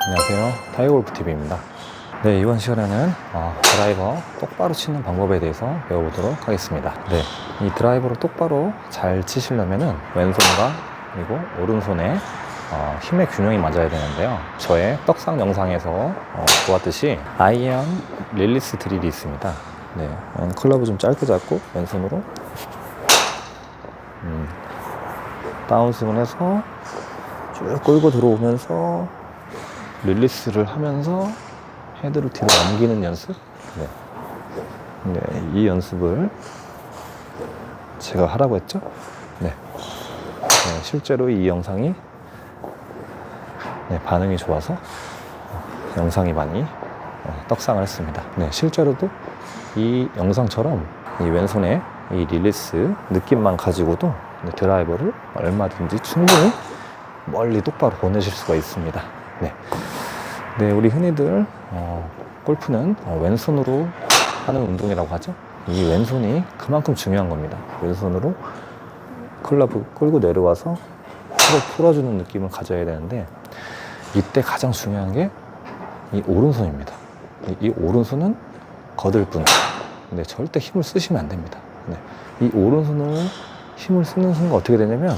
안녕하세요. 타이거골프TV입니다. 네, 이번 시간에는 어, 드라이버 똑바로 치는 방법에 대해서 배워보도록 하겠습니다. 네, 이 드라이버를 똑바로 잘 치시려면은 왼손과 그리고 오른손에 어, 힘의 균형이 맞아야 되는데요. 저의 떡상 영상에서 어, 보았듯이 아이언 릴리스 드릴이 있습니다. 네, 음, 클럽을 좀 짧게 잡고 왼손으로 음, 다운스윙을 해서 쭉 끌고 들어오면서 릴리스를 하면서 헤드를 뒤로 넘기는 연습. 네. 네, 이 연습을 제가 하라고 했죠. 네. 네, 실제로 이 영상이 네, 반응이 좋아서 어, 영상이 많이 어, 떡상을 했습니다. 네, 실제로도 이 영상처럼 이 왼손에 이 릴리스 느낌만 가지고도 네, 드라이버를 얼마든지 충분히 멀리 똑바로 보내실 수가 있습니다. 네. 네, 우리 흔히들 어, 골프는 어, 왼손으로 하는 운동이라고 하죠. 이 왼손이 그만큼 중요한 겁니다. 왼손으로 클럽을 끌고 내려와서 풀어, 풀어주는 느낌을 가져야 되는데 이때 가장 중요한 게 이 오른손입니다. 이, 이 오른손은 거들 뿐. 근데 절대 힘을 쓰시면 안 됩니다. 네. 이 오른손으로 힘을 쓰는 순간 어떻게 되냐면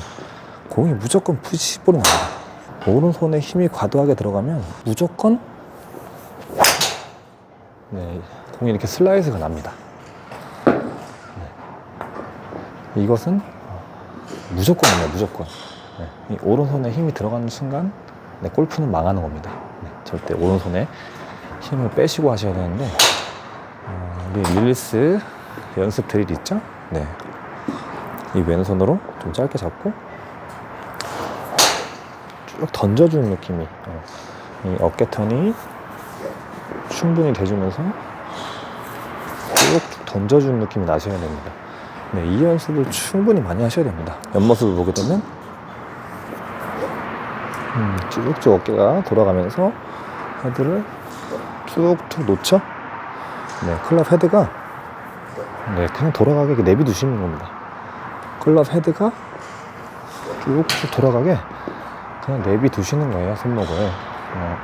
공이 무조건 푸시 볼이 나옵니다. 오른손에 힘이 과도하게 들어가면 무조건 네, 공이 이렇게 슬라이스가 납니다. 네. 이것은 무조건이에요, 무조건. 네. 이 오른손에 힘이 들어가는 순간 네, 골프는 망하는 겁니다. 네, 절대 오른손에 힘을 빼시고 하셔야 되는데 어, 우리 릴리스 연습 드릴 있죠? 네. 이 왼손으로 좀 짧게 잡고 쭉 던져주는 느낌이 어, 이 어깨 턴이 충분히 돼주면서 쭉쭉 던져주는 느낌이 나셔야 됩니다. 네, 이 연습을 충분히 많이 하셔야 됩니다. 옆모습을 보게 되면 음, 쭉쭉 어깨가 돌아가면서 헤드를 쭉쭉 놓쳐 네, 클럽 헤드가 네, 그냥 돌아가게 내비두시는 겁니다. 클럽 헤드가 쭉쭉 돌아가게 그냥 내비두시는 거예요, 손목을. 어,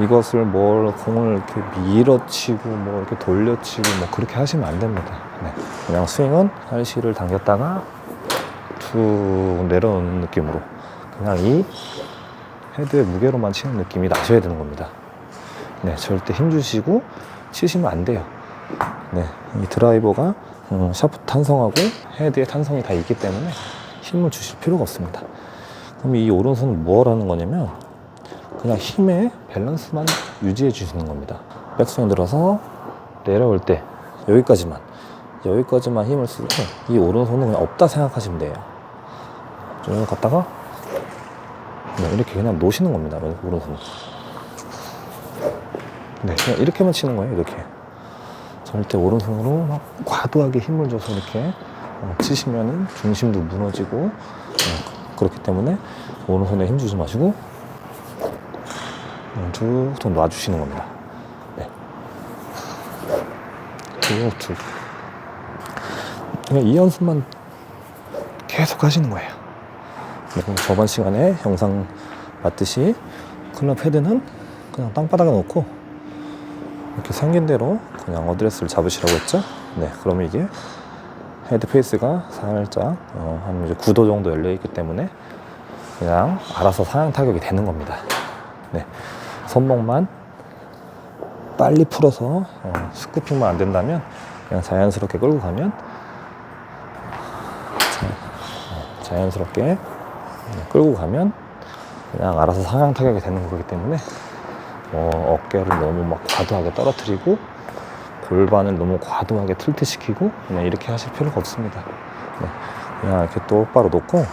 이것을 뭘 공을 이렇게 밀어치고 뭐 이렇게 돌려치고 뭐 그렇게 하시면 안 됩니다. 네. 그냥 스윙은 팔씨를 당겼다가 툭 내려오는 느낌으로 그냥 이 헤드의 무게로만 치는 느낌이 나셔야 되는 겁니다. 네, 절대 힘 주시고 치시면 안 돼요. 네, 이 드라이버가 음, 샤프트 탄성하고 헤드의 탄성이 다 있기 때문에 힘을 주실 필요가 없습니다. 그럼 이 오른손은 뭘 하는 거냐면 그냥 힘의 밸런스만 유지해 주시는 겁니다. 백스윙 들어서 내려올 때 여기까지만 여기까지만 힘을 쓰고 이 오른손은 그냥 없다 생각하시면 돼요. 쭉 갔다가 네, 이렇게 그냥 놓으시는 겁니다. 오른손. 네, 그냥 이렇게만 치는 거예요. 이렇게. 절대 오른손으로 막 과도하게 힘을 줘서 이렇게 어, 치시면은 중심도 무너지고 어, 그렇기 때문에 오른손에 힘 주지 마시고 쭉좀 놔주시는 겁니다. 네. 쭉쭉. 그냥 이 연습만 계속 하시는 거예요. 네, 저번 시간에 영상 봤듯이 클럽 헤드는 그냥 땅바닥에 놓고 이렇게 생긴 대로 그냥 어드레스를 잡으시라고 했죠. 네, 그러면 이게 헤드 페이스가 살짝 어, 한 이제 9도 정도 열려 있기 때문에 그냥 알아서 상향 타격이 되는 겁니다. 네, 손목만 빨리 풀어서 어, 스쿠핑만 안 된다면 그냥 자연스럽게 끌고 가면 자, 어, 자연스럽게 네, 끌고 가면 그냥 알아서 상향 타격이 되는 거기 때문에 어, 어깨를 너무 막 과도하게 떨어뜨리고 골반을 너무 과도하게 틀트시키고 그냥 이렇게 하실 필요가 없습니다. 네. 그냥 이렇게 똑바로 놓고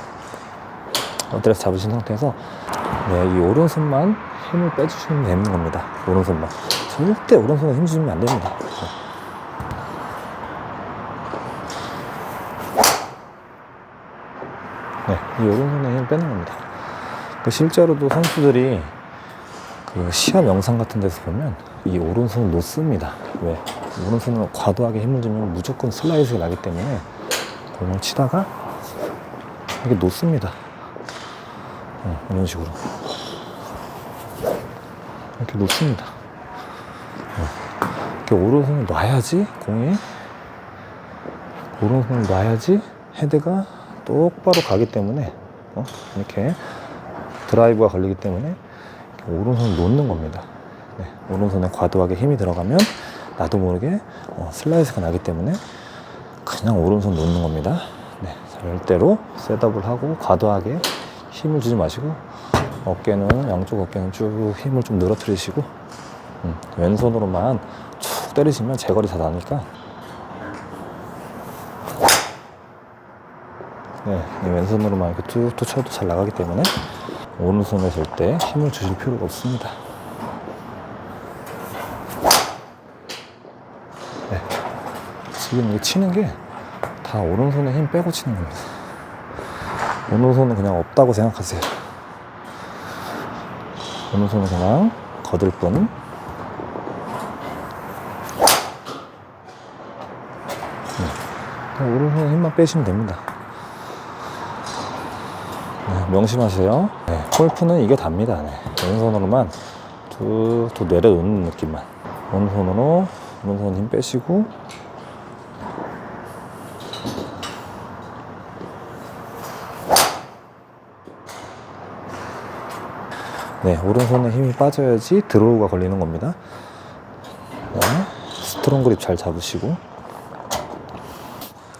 엎드려서 잡으신 상태에서 네, 이 오른손만 힘을 빼주시면 되는 겁니다. 오른손만. 절대 오른손에 힘주시면 안 됩니다. 네. 네, 이 오른손에 힘 빼는 겁니다. 그 실제로도 선수들이 그 시합 영상 같은 데서 보면 이 오른손을 놓습니다. 왜? 오른손을 과도하게 힘을 주면 무조건 슬라이스가 나기 때문에 공을 치다가 이게 놓습니다. 어, 이런 식으로. 이렇게 놓습니다. 어, 이렇게 오른손을 놔야지 공이 오른손을 놔야지 헤드가 똑바로 가기 때문에 어? 이렇게 드라이브가 걸리기 때문에 이렇게 오른손을 놓는 겁니다. 네, 오른손에 과도하게 힘이 들어가면 나도 모르게 어, 슬라이스가 나기 때문에 그냥 오른손 놓는 겁니다. 네, 절대로 셋업을 하고 과도하게 힘을 주지 마시고 어깨는 양쪽 어깨는 쭉 힘을 좀 늘어뜨리시고 음, 왼손으로만 쭉 때리시면 제거리 다 나니까 네, 이 왼손으로만 이렇게 툭툭 쳐도 잘 나가기 때문에 오른손에 절대 힘을 주실 필요가 없습니다. 지금 이게 치는 게 다 오른손에 힘 빼고 치는 겁니다. 오른손은 그냥 없다고 생각하세요. 오른손은 그냥 거들 뿐. 네, 오른손에 힘만 빼시면 됩니다. 네, 명심하세요. 네, 골프는 이게 답니다. 네. 왼손으로만 툭툭 내려놓는 느낌만. 오른손으로 오른손 힘 빼시고 네, 오른손에 힘이 빠져야지 드로우가 걸리는 겁니다. 네, 스트롱 그립 잘 잡으시고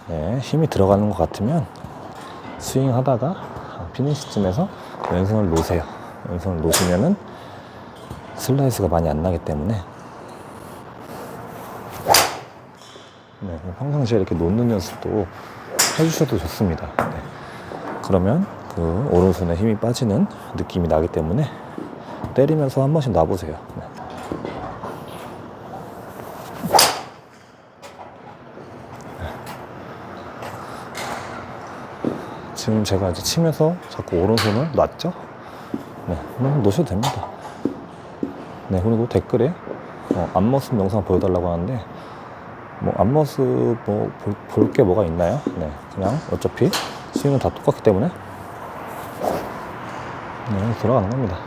네, 힘이 들어가는 것 같으면 스윙 하다가 피니시쯤에서 왼손을 놓으세요. 왼손을 놓으시면은 슬라이스가 많이 안 나기 때문에 네, 평상시에 이렇게 놓는 연습도 해주셔도 좋습니다. 네. 그러면 그 오른손에 힘이 빠지는 느낌이 나기 때문에 때리면서 한 번씩 놔보세요. 네. 지금 제가 이제 치면서 자꾸 오른손을 놨죠? 네, 그럼 놓으셔도 됩니다. 네, 그리고 댓글에 어, 앞모습 영상 보여달라고 하는데 뭐 앞모습 뭐 볼 게 뭐가 있나요? 네, 그냥 어차피 스윙은 다 똑같기 때문에 네, 돌아가는 겁니다.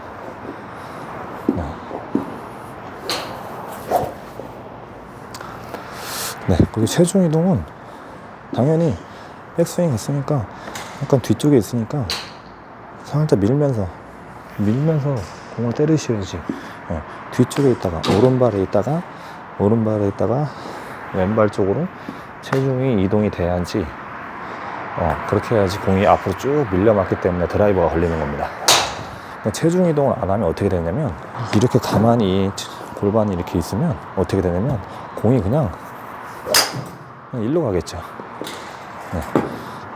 네, 그리고 체중 이동은 당연히 백스윙 했으니까 약간 뒤쪽에 있으니까 살짝 밀면서 밀면서 공을 때리셔야지. 어, 뒤쪽에 있다가 오른발에 있다가 오른발에 있다가 왼발 쪽으로 체중이 이동이 돼야지 어, 그렇게 해야지 공이 앞으로 쭉 밀려 맞기 때문에 드라이버가 걸리는 겁니다. 체중 이동을 안 하면 어떻게 되냐면 이렇게 가만히 골반이 이렇게 있으면 어떻게 되냐면 공이 그냥 일로 가겠죠 네.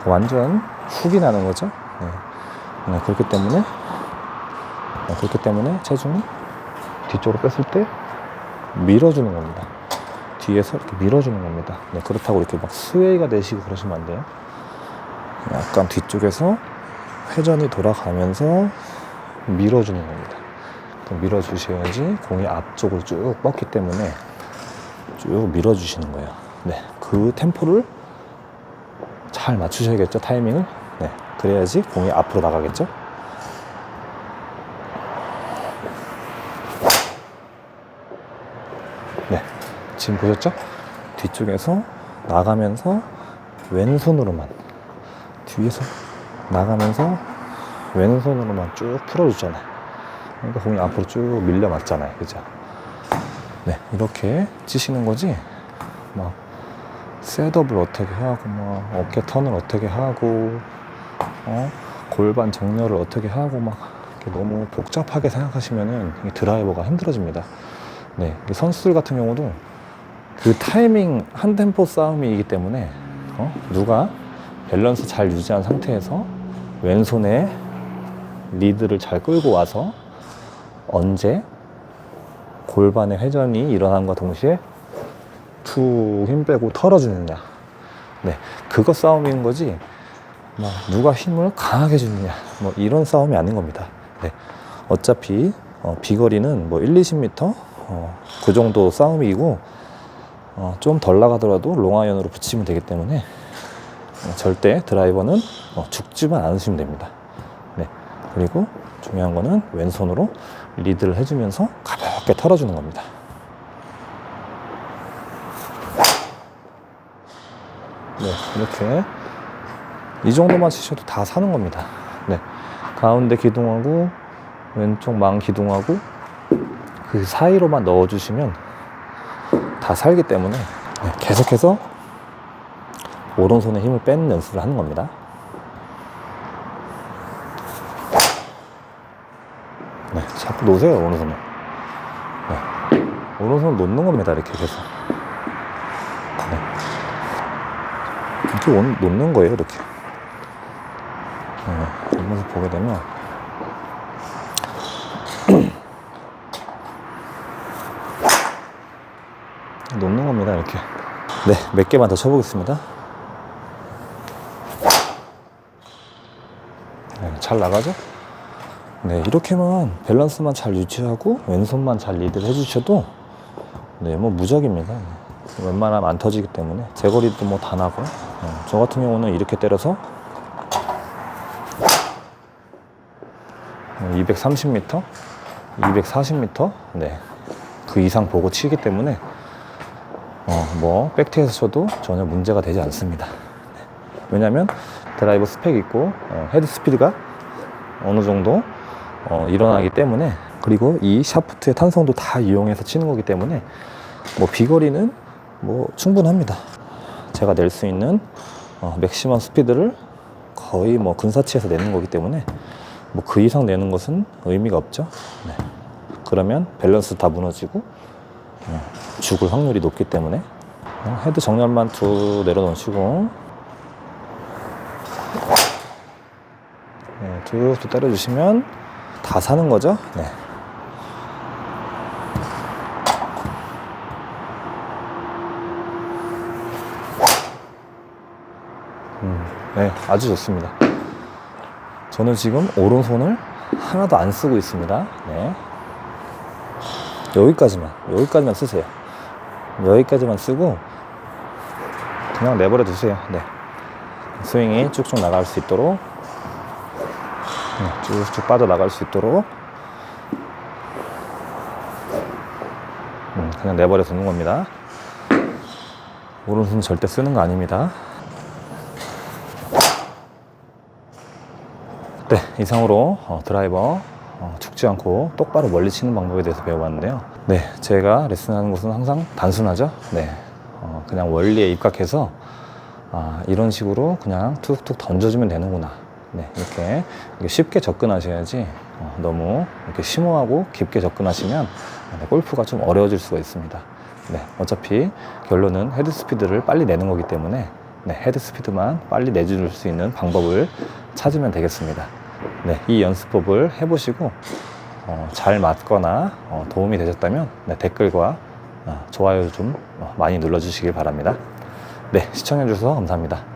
그 완전 훅이 나는 거죠. 네. 네, 그렇기 때문에 네, 그렇기 때문에 체중이 뒤쪽으로 뺐을 때 밀어주는 겁니다. 뒤에서 이렇게 밀어주는 겁니다. 네, 그렇다고 이렇게 막 스웨이가 되시고 그러시면 안 돼요. 약간 뒤쪽에서 회전이 돌아가면서 밀어주는 겁니다. 밀어주셔야지 공이 앞쪽으로 쭉 뻗기 때문에 쭉 밀어주시는 거예요. 네, 그 템포를 잘 맞추셔야겠죠 타이밍을? 네 그래야지 공이 앞으로 나가겠죠? 네 지금 보셨죠? 뒤쪽에서 나가면서 왼손으로만 뒤에서 나가면서 왼손으로만 쭉 풀어주잖아요. 그러니까 공이 앞으로 쭉 밀려 맞잖아요 그죠 네 이렇게 치시는 거지 막 셋업을 어떻게 하고 막 어깨 턴을 어떻게 하고 어? 골반 정렬을 어떻게 하고 막 너무 복잡하게 생각하시면은 이 드라이버가 힘들어집니다. 네, 이 선수들 같은 경우도 그 타이밍 한 템포 싸움이기 때문에 어? 누가 밸런스 잘 유지한 상태에서 왼손에 리드를 잘 끌고 와서 언제 골반의 회전이 일어난과 동시에 툭 힘 빼고 털어주느냐. 네, 그거 싸움인 거지. 뭐 누가 힘을 강하게 주느냐 뭐 이런 싸움이 아닌 겁니다. 네. 어차피 어, 비거리는 뭐 1, 20m 어, 그 정도 싸움이고 어, 좀 덜 나가더라도 롱아이언으로 붙이면 되기 때문에 어, 절대 드라이버는 어, 죽지만 않으시면 됩니다. 네. 그리고 중요한 거는 왼손으로 리드를 해주면서 가볍게 털어주는 겁니다. 네, 이렇게 이 정도만 치셔도 다 사는 겁니다. 네, 가운데 기둥하고 왼쪽 망 기둥하고 그 사이로만 넣어주시면 다 살기 때문에 네, 계속해서 오른손에 힘을 빼는 연습을 하는 겁니다. 네, 자꾸 놓으세요 오른손을. 네, 오른손을 놓는 겁니다 이렇게 계속. 네. 이렇게 온- 놓는 거예요 이렇게. 네, 이 모습 보게 되면 놓는 겁니다 이렇게. 네, 몇 개만 더 쳐보겠습니다. 네, 잘 나가죠? 네, 이렇게만 밸런스만 잘 유지하고 왼손만 잘 리드를 해주셔도 네, 뭐 무적입니다. 웬만하면 안 터지기 때문에 제거리도 뭐 다 나고 네, 저 같은 경우는 이렇게 때려서 230m, 240m, 네, 그 이상 보고 치기 때문에 어, 뭐 백티에서 쳐도 전혀 문제가 되지 않습니다. 네. 왜냐하면 드라이버 스펙 있고 어, 헤드 스피드가 어느 정도 어, 일어나기 때문에 그리고 이 샤프트의 탄성도 다 이용해서 치는 거기 때문에 뭐 비거리는 뭐 충분합니다. 제가 낼 수 있는 어, 맥시멈 스피드를 거의 뭐 근사치에서 내는 거기 때문에 뭐 그 이상 내는 것은 의미가 없죠. 네. 그러면 밸런스 다 무너지고 어, 죽을 확률이 높기 때문에 어, 헤드 정렬만 두 내려놓으시고 네, 툭툭 때려주시면 다 사는 거죠. 네. 음, 네, 아주 좋습니다. 저는 지금 오른손을 하나도 안 쓰고 있습니다. 네. 여기까지만, 여기까지만 쓰세요. 여기까지만 쓰고 그냥 내버려 두세요. 네. 스윙이 쭉쭉 나갈 수 있도록 네, 쭉쭉 빠져나갈 수 있도록 음, 그냥 내버려 두는 겁니다. 오른손 절대 쓰는 거 아닙니다. 네, 이상으로 어, 드라이버 어, 죽지 않고 똑바로 멀리 치는 방법에 대해서 배워봤는데요. 네, 제가 레슨하는 것은 항상 단순하죠. 네, 어, 그냥 원리에 입각해서 아, 이런 식으로 그냥 툭툭 던져주면 되는구나. 네, 이렇게, 쉽게 접근하셔야지 어, 너무 이렇게 심오하고 깊게 접근하시면 네, 골프가 좀 어려워질 수가 있습니다. 네, 어차피 결론은 헤드 스피드를 빨리 내는 거기 때문에 네, 헤드 스피드만 빨리 내줄 수 있는 방법을 찾으면 되겠습니다. 네, 이 연습법을 해보시고 어, 잘 맞거나 어, 도움이 되셨다면 네, 댓글과 어, 좋아요 좀 어, 많이 눌러주시길 바랍니다. 네, 시청해주셔서 감사합니다.